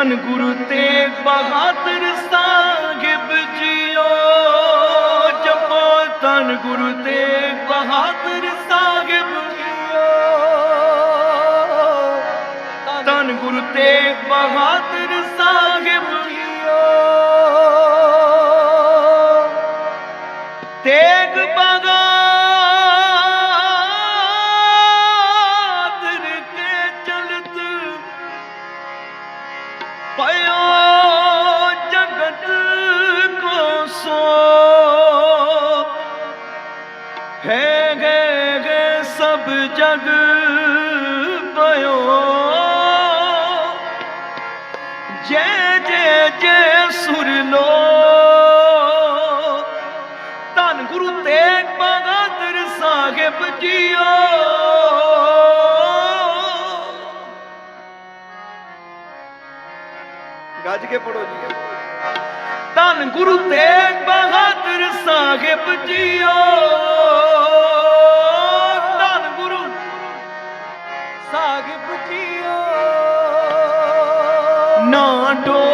ਧੰਨ ਗੁਰੂ ਤੇਗ ਬਹਾਦਰ ਸਾਹਿਬ ਜੀਓ। ਜਪੋ ਧੰਨ ਗੁਰੂ ਤੇਗ ਬਹਾਦਰ ਸਾਹਿਬ ਜੀਓ। ਧੰਨ ਗੁਰੂ ਤੇਗ ਬਹਾਦਰ ਸਭ ਜਗ ਪਇਓ। ਜੈ ਜੈ ਜੈ ਸੁਰ ਲੋ। ਧੰਨ ਗੁਰੂ ਤੇਗ ਬਹਾਦਰ ਸਾਹਿਬ ਜੀਓ। ਗੱਜ ਕੇ ਪੜੋ ਜੀ। ਧੰਨ ਗੁਰੂ ਤੇਗ ਬਹਾਦਰ ਸਾਹਿਬ ਜੀਓ। காட்டும்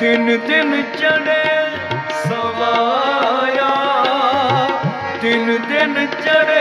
ਤਿੰਨ ਦਿਨ ਚੜੇ ਸਵਾਇਆ ਤਿੰਨ ਦਿਨ ਚੜੇ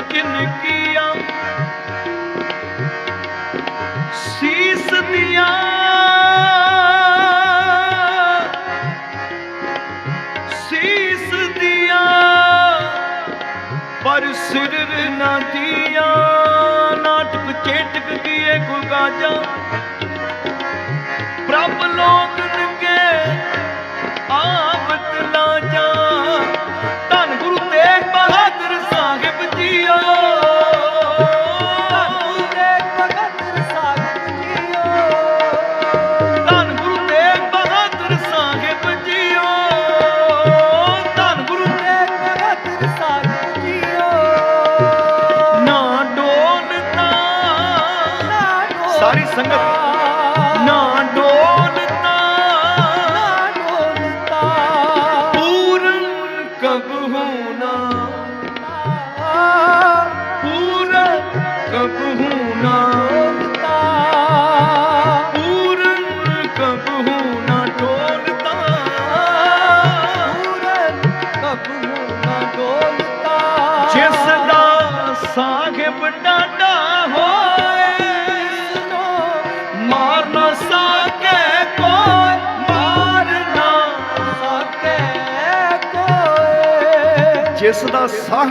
ਜਿਨ ਪਰ ਸਿਰ ਨਾ ਨਾਟਕ ਚੇਟਕ ਕੀਏ ਗੁਗਾਜਾ ਪ੍ਰਭ ਲੋਕ ਸੰਗਤ ਨਾ ਡੋਲਤਾ ਡੋਲਤਾ। ਪੂਰਨ ਕਬ ਹੋਣਾ ਪੂਰਨ ਕਬ ਹੋਣਾ। ਪੂਰਨ ਕਬ ਹੋਣਾ ਡੋਲਤਾ। ਪੂਰਨ ਕਬ ਹੋਣਾ ਡੋਲਤਾ। ਜਿਸ ਦਾ ਸਾਗਬ ਡਾਡਾ ਹੋਏ 杰斯到十二。